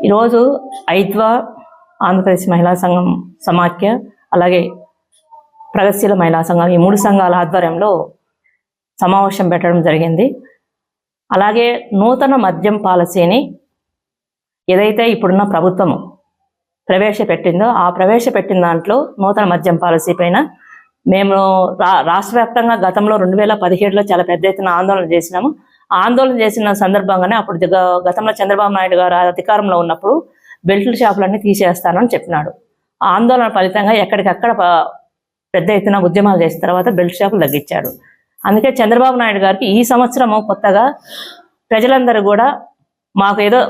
ఈరోజు ఐద్వా ఆంధ్రప్రదేశ్ మహిళా సంఘం సమాఖ్య అలాగే ప్రగతిశీల మహిళా సంఘం ఈ మూడు సంఘాల ఆధ్వర్యంలో సమావేశం పెట్టడం జరిగింది. అలాగే నూతన మద్యం పాలసీని ఏదైతే ఇప్పుడున్న ప్రభుత్వము ప్రవేశపెట్టిందో ఆ ప్రవేశపెట్టిన దాంట్లో నూతన మద్యం పాలసీ పైన మేము రా రాష్ట్ర వ్యాప్తంగా గతంలో రెండు వేల పదిహేడులో చాలా పెద్ద ఎత్తున ఆందోళన చేసినాము. ఆందోళన చేసిన సందర్భంగానే అప్పుడు గతంలో చంద్రబాబు నాయుడు గారు అధికారంలో ఉన్నప్పుడు బెల్ట్ షాపులన్నీ తీసేస్తానని చెప్పినాడు. ఆందోళన ఫలితంగా ఎక్కడికక్కడ పెద్ద ఎత్తున ఉద్యమాలు చేసిన తర్వాత బెల్ట్ షాపులు తగ్గించాడు. అందుకే చంద్రబాబు నాయుడు గారికి ఈ సంవత్సరము కొత్తగా ప్రజలందరూ కూడా మాకు ఏదో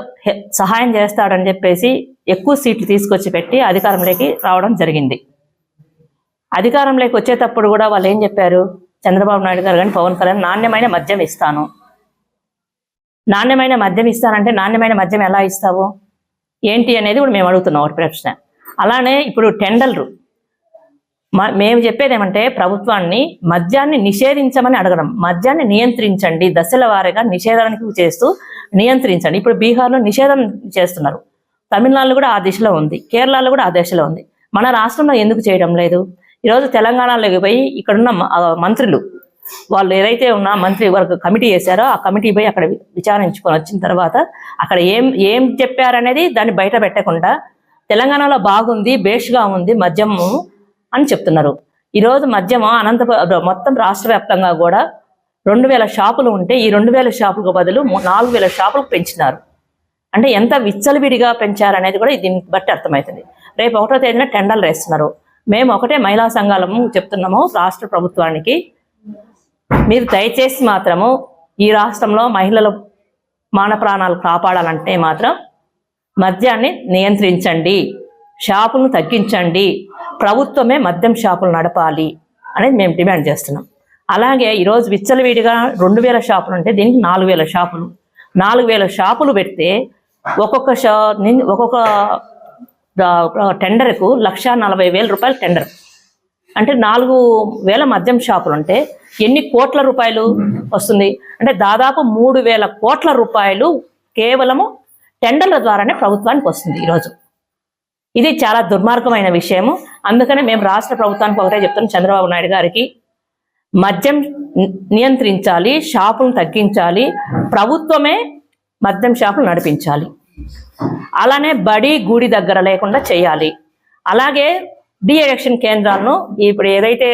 సహాయం చేస్తాడని చెప్పేసి ఎక్కువ సీట్లు తీసుకొచ్చి పెట్టి అధికారంలోకి రావడం జరిగింది. అధికారంలోకి వచ్చేటప్పుడు కూడా వాళ్ళు ఏం చెప్పారు? చంద్రబాబు నాయుడు గారు కానీ పవన్ కళ్యాణ్ నాణ్యమైన మద్యం ఇస్తాను. నాణ్యమైన మద్యం ఇస్తానంటే నాణ్యమైన మద్యం ఎలా ఇస్తావు? ఏంటి అనేది కూడా మేము అడుగుతున్నాం ఒక ప్రశ్న. అలానే ఇప్పుడు టెండర్లు. మా మేము చెప్పేది ఏమంటే ప్రభుత్వాన్ని మద్యాన్ని నిషేధించమని అడగడం. మద్యాన్ని నియంత్రించండి. దశల వారీగా నిషేధానికి చేస్తూ నియంత్రించండి. ఇప్పుడు బీహార్లో నిషేధం చేస్తున్నారు. తమిళనాడులో కూడా ఆ దిశలో ఉంది. కేరళలో కూడా ఆ దిశలో ఉంది. మన రాష్ట్రంలో ఎందుకు చేయడం లేదు? ఈరోజు తెలంగాణలోకి పోయి ఇక్కడున్న మ- మంత్రులు వాళ్ళు ఏదైతే ఉన్న మంత్రి వరకు కమిటీ వేశారో ఆ కమిటీ పోయి అక్కడ విచారించుకొని వచ్చిన తర్వాత అక్కడ ఏం ఏం చెప్పారనేది దాన్ని బయట పెట్టకుండా తెలంగాణలో బాగుంది బేష్గా ఉంది మద్యము అని చెప్తున్నారు. ఈరోజు మద్యము అనంతపురం మొత్తం రాష్ట్ర వ్యాప్తంగా కూడా రెండు వేల షాపులు ఉంటే ఈ రెండు వేల షాపులకు బదులు నాలుగు వేల షాపులకు పెంచినారు. అంటే ఎంత విచ్చలవిడిగా పెంచారనేది కూడా దీన్ని బట్టి అర్థమవుతుంది. రేపు ఒకటో తేదీన టెండర్లు వేస్తున్నారు. మేము ఒకటే మహిళా సంఘాలము చెప్తున్నాము రాష్ట్ర ప్రభుత్వానికి మీరు దయచేసి మాత్రము ఈ రాష్ట్రంలో మహిళల మాన ప్రాణాలు కాపాడాలంటే మాత్రం మద్యాన్ని నియంత్రించండి షాపులను తగ్గించండి ప్రభుత్వమే మద్యం షాపులు నడపాలి అనేది మేము డిమాండ్ చేస్తున్నాం. అలాగే ఈరోజు విచ్చలవిడిగా రెండు వేల షాపులు అంటే దీనికి నాలుగు వేల షాపులు. నాలుగు వేల షాపులు పెడితే ఒక్కొక్క షా ఒక్కొక్క టెండర్కు లక్ష నలభై వేల రూపాయలు టెండర్. అంటే నాలుగు వేల మద్యం షాపులు ఉంటే ఎన్ని కోట్ల రూపాయలు వస్తుంది? అంటే దాదాపు మూడు వేల కోట్ల రూపాయలు కేవలము టెండర్ల ద్వారానే ప్రభుత్వానికి వస్తుంది ఈరోజు. ఇది చాలా దుర్మార్గమైన విషయము. అందుకనే మేము రాష్ట్ర ప్రభుత్వానికి ఒకటే చెప్తున్నాం చంద్రబాబు నాయుడు గారికి. మద్యం ని- నియంత్రించాలి షాపులను తగ్గించాలి ప్రభుత్వమే మద్యం షాపులు నడిపించాలి. అలానే బడి గుడి దగ్గర లేకుండా చేయాలి. అలాగే డిఎడక్షన్ కేంద్రాలను ఇప్పుడు ఏదైతే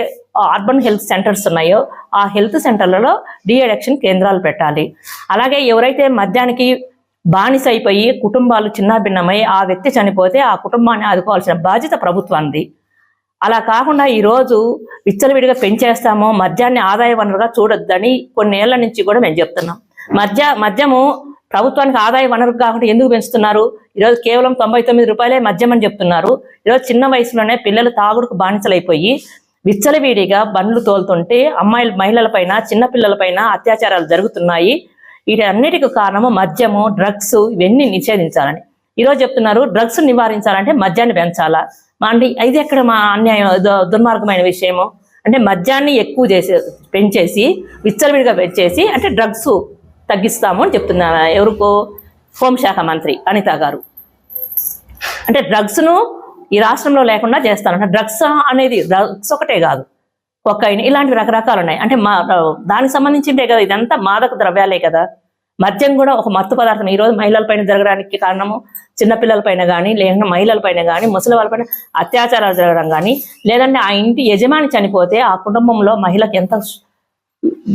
అర్బన్ హెల్త్ సెంటర్స్ ఉన్నాయో ఆ హెల్త్ సెంటర్లలో డిఎడక్షన్ కేంద్రాలు పెట్టాలి. అలాగే ఎవరైతే మద్యానికి బానిస అయిపోయి కుటుంబాలు చిన్నాభిన్నమై ఆ వ్యక్తి చనిపోతే ఆ కుటుంబాన్ని ఆదుకోవాల్సిన బాధ్యత ప్రభుత్వానికి అలా కాకుండా ఈరోజు విచ్చలవిడిగా పెంచేస్తాము మద్యాన్ని ఆదాయ వనరుగా చూడొద్దని కొన్నేళ్ళ నుంచి కూడా మేము చెప్తున్నాం. మద్య మద్యము ప్రభుత్వానికి ఆదాయ వనరు కాకుండా ఎందుకు పెంచుతున్నారు? ఈరోజు కేవలం తొంభై తొమ్మిది రూపాయలే మద్యం అని చెప్తున్నారు. ఈరోజు చిన్న వయసులోనే పిల్లలు తాగుడుకు బానిసలైపోయి విచ్చలవిడిగా బండ్లు తోలుతుంటే అమ్మాయిల మహిళలపైన చిన్నపిల్లలపైన అత్యాచారాలు జరుగుతున్నాయి. వీటన్నిటికి కారణము మద్యము డ్రగ్స్ ఇవన్నీ నిషేధించాలని. ఈరోజు చెప్తున్నారు డ్రగ్స్ నివారించాలంటే మద్యాన్ని పెంచాలా? మా అంటే ఇది ఎక్కడ మా అన్యాయం దుర్మార్గమైన విషయము? అంటే మద్యాన్ని ఎక్కువ చేసే పెంచేసి విచ్చలవిడిగా పెంచేసి అంటే డ్రగ్స్ తగ్గిస్తాము అని చెప్తున్నారు ఎవరికో హోంశాఖ మంత్రి అనిత గారు. అంటే డ్రగ్స్ను ఈ రాష్ట్రంలో లేకుండా చేస్తానంట డ్రగ్స్ అనేది డ్రగ్స్ ఒకటే కాదు. కొకైన్ ఇలాంటివి రకరకాలు ఉన్నాయి. అంటే మా దానికి సంబంధించిందే కదా ఇదంతా మాదక ద్రవ్యాలే కదా. మద్యం కూడా ఒక మత్తు పదార్థం. ఈరోజు మహిళలపైన జరగడానికి కారణము చిన్నపిల్లలపైన కానీ లేదంటే మహిళలపైన కానీ ముసలి వాళ్ళపైన అత్యాచారాలు జరగడం కానీ లేదంటే ఆ ఇంటి యజమాని చనిపోతే ఆ కుటుంబంలో మహిళకి ఎంత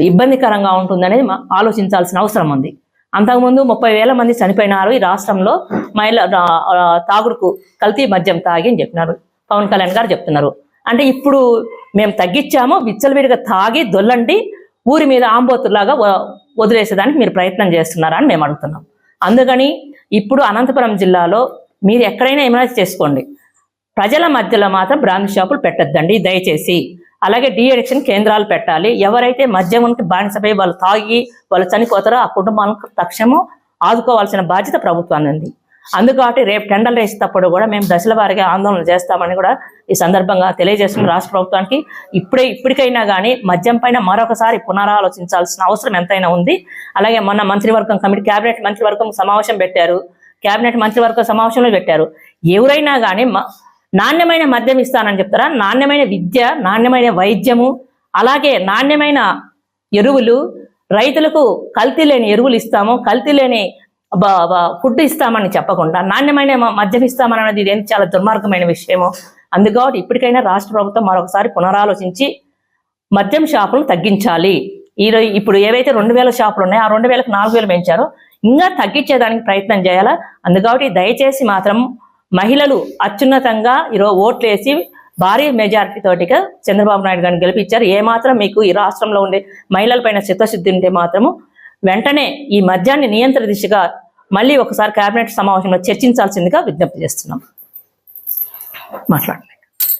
ఇబ్బందికరంగా ఉంటుందనేది ఆలోచించాల్సిన అవసరం ఉంది. అంతకుముందు ముప్పై వేల మంది చనిపోయినారు ఈ రాష్ట్రంలో. మహిళ తాగుడుకు కల్తీ మద్యం తాగి అని చెప్పినారు. పవన్ కళ్యాణ్ గారు చెప్తున్నారు. అంటే ఇప్పుడు మేము తగ్గించాము విచ్చలవిడిగా తాగి దొల్లండి ఊరి మీద ఆంబోతులాగా వ- వదిలేసేదానికి మీరు ప్రయత్నం చేస్తున్నారా అని మేము అడుగుతున్నాం. అందుకని ఇప్పుడు అనంతపురం జిల్లాలో మీరు ఎక్కడైనా ఏమైనా చేసుకోండి. ప్రజల మధ్యలో మాత్రం బ్రాండ్ షాపులు పెట్టద్దండి దయచేసి. అలాగే డిఎడిక్షన్ కేంద్రాలు పెట్టాలి. ఎవరైతే మద్యంకి బానిసపై వాళ్ళు తాగి వాళ్ళు చనిపోతారో ఆ కుటుంబాలకు తక్షణం ఆదుకోవాల్సిన బాధ్యత ప్రభుత్వాన్ని ఉంది. అందుకని రేపు టెండర్లు వేసేటప్పుడు కూడా మేము దశల వారిగా ఆందోళన చేస్తామని కూడా ఈ సందర్భంగా తెలియజేస్తున్న రాష్ట్ర ప్రభుత్వానికి ఇప్పుడే ఇప్పటికైనా కానీ మద్యం పైన మరొకసారి పునరాలోచించాల్సిన అవసరం ఎంతైనా ఉంది. అలాగే మొన్న మంత్రివర్గం కమిటీ కేబినెట్ మంత్రివర్గం సమావేశం పెట్టారు. కేబినెట్ మంత్రివర్గ సమావేశంలో పెట్టారు. ఎవరైనా కానీ నాణ్యమైన మద్యం ఇస్తానని చెప్తారా? నాణ్యమైన విద్య నాణ్యమైన వైద్యము అలాగే నాణ్యమైన ఎరువులు. రైతులకు కల్తీ లేని ఎరువులు ఇస్తాము. కల్తీ లేని ఫుడ్ ఇస్తామని చెప్పకుండా నాణ్యమైన మద్యం ఇస్తామని అనేది ఇదేం చాలా దుర్మార్గమైన విషయము. అందుకని ఇప్పటికైనా రాష్ట్ర ప్రభుత్వం మరొకసారి పునరాలోచించి మద్యం షాపులను తగ్గించాలి. ఈ ఇప్పుడు ఏవైతే రెండు వేల షాపులు ఉన్నాయో ఆ రెండు వేలకు నాలుగు వేలు పెంచారో ఇంకా తగ్గించేదానికి ప్రయత్నం చేయాలా? అందుకని దయచేసి మాత్రం మహిళలు అత్యున్నతంగా ఈరోజు ఓట్లు వేసి భారీ మెజారిటీ తోటిగా చంద్రబాబు నాయుడు గారిని గెలిపించారు. ఏమాత్రం మీకు ఈ రాష్ట్రంలో ఉండే మహిళలపైన చిత్తశుద్ధి ఉంటే మాత్రము వెంటనే ఈ మద్యాన్ని నియంత్రణ దిశగా మళ్ళీ ఒకసారి కేబినెట్ సమావేశంలో చర్చించాల్సిందిగా విజ్ఞప్తి చేస్తున్నాం. మాట్లాడండి.